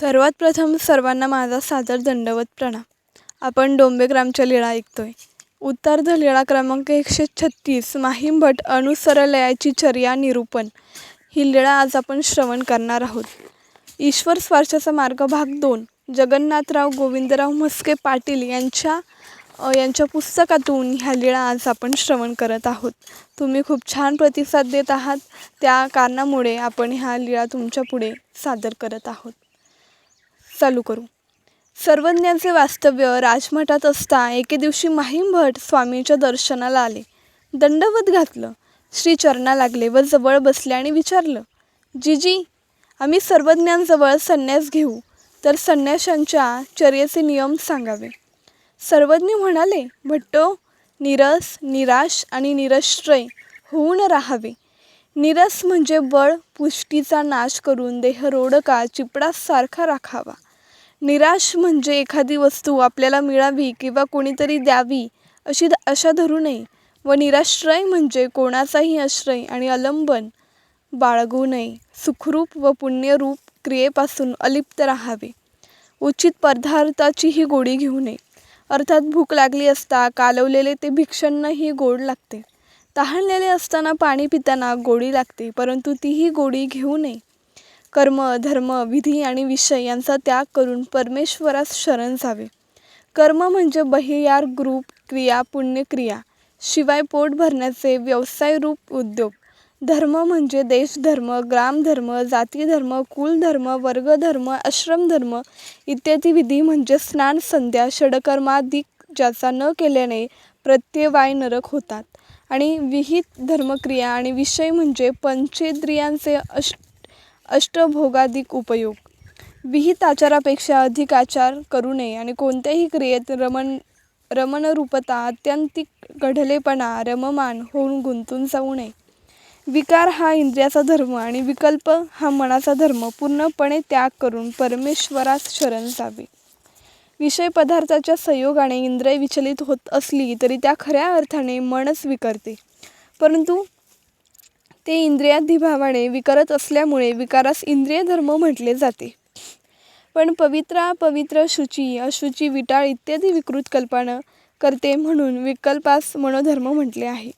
सर्वात प्रथम सर्वांना माझा सादर दंडवत प्रणाम. आपण डोंबेग्रामच्या लीळा ऐकतोय. उत्तरार्ध लीळा क्रमांक एकशे छत्तीस माहीमभट अनुसरलयाची चर्या निरूपण. ही लीळा आज आपण श्रवण करणार आहोत. ईश्वर स्वार्थाचा मार्ग भाग दोन. जगन्नाथराव गोविंदराव म्हस्के पाटील यांच्या यांच्या पुस्तकातून ह्या लीळा आज आपण श्रवण करत आहोत. तुम्ही खूप छान प्रतिसाद देत आहात. त्या कारणामुळे आपण ह्या लीळा तुमच्यापुढे सादर करत आहोत. चालू करू. सर्वज्ञांचे वास्तव्य राजमठात असता एके दिवशी माहीम भट स्वामींच्या दर्शनाला आले. दंडवत घातलं. श्री चरणा लागले व जवळ बसले आणि विचारलं जीजी आम्ही सर्वज्ञांजवळ संन्यास घेऊ. तर संन्याशांच्या चर्येचे नियम सांगावे. सर्वज्ञ म्हणाले भट्टो निरस निराश आणि निरश्रय होऊन राहावे. निरस म्हणजे बळ पुष्टीचा नाश करून देह रोडका चिपडासारखा राखावा. निराश म्हणजे एखादी वस्तू आपल्याला मिळावी किंवा कोणीतरी द्यावी अशी अशा धरू नये. व निराश्रय म्हणजे कोणाचाही आश्रय आणि अवलंबन बाळगू नये. सुखरूप व पुण्यरूप क्रियेपासून अलिप्त राहावे. उचित पदार्थाचीही गोडी घेऊ नये. अर्थात भूक लागली असता कालवलेले ते भिक्षणही गोड लागते. तहानलेले असताना पाणी पिताना गोडी लागते परंतु तीही गोडी घेऊ नये. कर्म धर्म विधी आणि विषय यांचा त्याग करून परमेश्वरास शरण जावे. कर्म म्हणजे बहियार ग्रुप क्रिया पुण्यक्रिया. शिवाय पोट भरण्याचे व्यवसायरूप उद्योग. धर्म म्हणजे देशधर्म ग्रामधर्म जातीधर्म कुलधर्म वर्गधर्म आश्रमधर्म इत्यादी विधी म्हणजे स्नान संध्या षडकर्मादिक ज्याचा न केल्याने प्रत्यवाय नरक होतात. आणि विहित धर्मक्रिया आणि विषय म्हणजे पंचेंद्रियांचे अष्ट अष्टभोगाधिक उपयोग. विहित आचारापेक्षा अधिक आचार करू नये आणि कोणत्याही क्रियेत रमण रमणरूपता अत्यंतिक गढलेपणा रममान होऊन गुंतून जाऊ नये. विकार हा इंद्रियाचा धर्म आणि विकल्प हा मनाचा धर्म पूर्णपणे त्याग करून परमेश्वरास शरण जावे. विषय पदार्थाच्या संयोगाने इंद्रिय विचलित होत असली तरी त्या खऱ्या अर्थाने मनच विकरते परंतु ते इंद्रियाधिभावाने विकारत असल्यामुळे विकारास इंद्रिय धर्म म्हटले जाते. पण पवित्रा पवित्र शुची अशुची विटाळ इत्यादी विकृत कल्पना करते म्हणून विकल्पास मनोधर्म म्हटले आहे.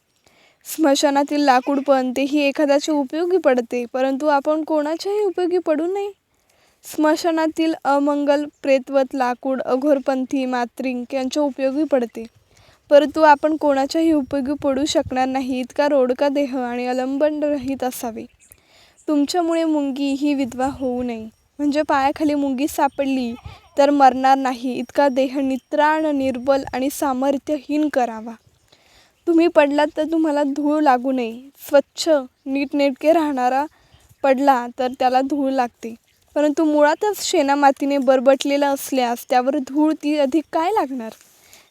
स्मशानातील लाकूड पण तेही एखाद्याचे उपयोगी पडते परंतु आपण कोणाच्याही उपयोगी पडू नये. स्मशानातील अमंगल प्रेतवत लाकूड अघोरपंथी मात्रिंग यांच्या उपयोगी पडते. परंतु आपण कोणाच्याही उपयोगी पडू शकणार नाही. इतका रोडका देह आणि अवलंबन रहित असावे. तुमच्यामुळे मुंगी ही विधवा होऊ नये. म्हणजे पायाखाली मुंगी सापडली तर मरणार नाही. इतका देह नित्राण निर्बल आणि सामर्थ्यहीन करावा. तुम्ही पडलात तर तुम्हाला धूळ लागू नये. स्वच्छ नीटनेटके राहणारा पडला तर त्याला धूळ लागते. परंतु मुळातच शेणामातीने बरबटलेला असल्यास त्यावर धूळ ती अधिक काय लागणार?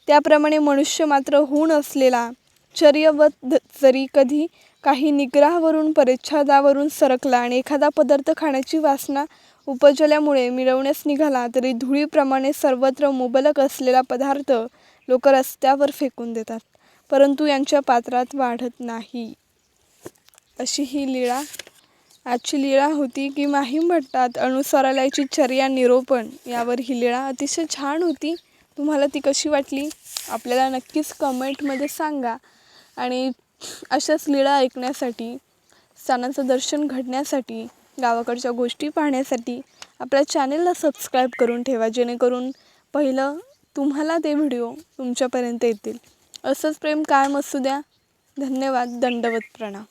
त्याप्रमाणे मनुष्य मात्र हूण असलेला चर्यवत जरी कधी काही निग्रहावरून परिच्छादावरून सरकला आणि एखादा पदार्थ खाण्याची वासना उपजल्यामुळे मिळवण्यास निघाला तरी धुळीप्रमाणे सर्वत्र मुबलक असलेला पदार्थ लोक रस्त्यावर फेकून देतात परंतु यांच्या पात्रात वाढत नाही. अशी ही लीळा आजची लीळा होती की माहीम भट्टात अनुसरालयाची चर्या निरोपण यावर ही लीळा अतिशय छान होती. तुम्हाला ती कशी वाटली आपल्याला नक्कीच कमेंटमध्ये सांगा. आणि अशाच लीळा ऐकण्यासाठी स्थानांचं दर्शन घडण्यासाठी गावाकडच्या गोष्टी पाहण्यासाठी आपल्या चॅनेलला सबस्क्राईब करून ठेवा जेणेकरून पहिलं तुम्हाला ते व्हिडिओ तुमच्यापर्यंत येतील. असंच प्रेम कायम असू द्या. धन्यवाद. दंडवत प्रणाम.